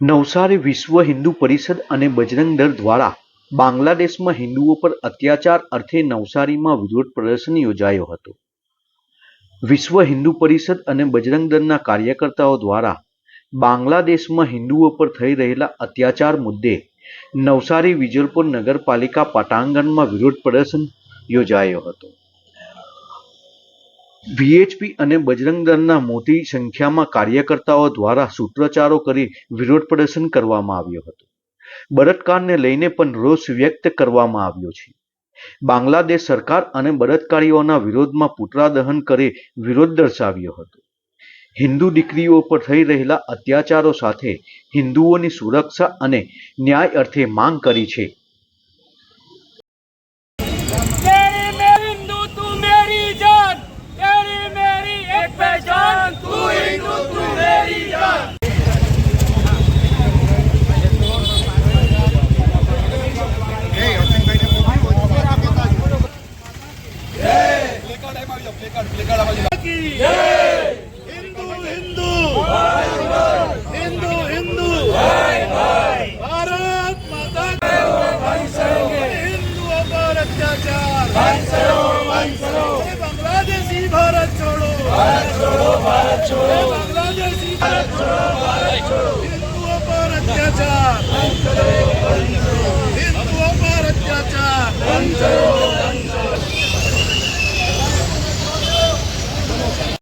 નવસારી વિશ્વ હિન્દુ પરિષદ અને બજરંગ દળ દ્વારા બાંગ્લાદેશમાં હિન્દુઓ પર અત્યાચાર અર્થે નવસારીમાં વિરોધ પ્રદર્શન યોજાયો હતો. વિશ્વ હિન્દુ પરિષદ અને બજરંગ દળના કાર્યકર્તાઓ દ્વારા બાંગ્લાદેશમાં હિન્દુઓ પર થઈ રહેલા અત્યાચાર મુદ્દે નવસારી વિજલપુર નગરપાલિકા પટાંગણમાં વિરોધ પ્રદર્શન યોજાયો હતો. વીએચપી અને બજરંગ દળના મોટી સંખ્યામાં કાર્યકર્તાઓ દ્વારા સૂત્રોચ્ચારો કરી વિરોધ પ્રદર્શન કરવામાં આવ્યું હતું. બળાત્કારને લઈને પણ રોષ વ્યક્ત કરવામાં આવ્યો છે. બાંગ્લાદેશ સરકાર અને બળાત્કારીઓના વિરોધમાં પુતળા દહન કરી વિરોધ દર્શાવ્યો હતો. હિન્દુ દીકરીઓ પર થઈ રહેલા અત્યાચારો સાથે હિન્દુઓની સુરક્ષા અને ન્યાય અર્થે માંગ કરી છે. હિન્દુ હિન્દુ હિન્દુ હિન્દુ ભારત માતા હિન્દુ પર અત્યાચાર બાંગ્લાદેશી ભારત છોડો ભારત છોડો ભારત છોડો બાંગ્લાદેશી ભારત છોડો ભારત છોડો હિન્દુઓ પર અત્યાચાર. બંધ કરો હિન્દુઓ પર અત્યાચાર. બંધ કરો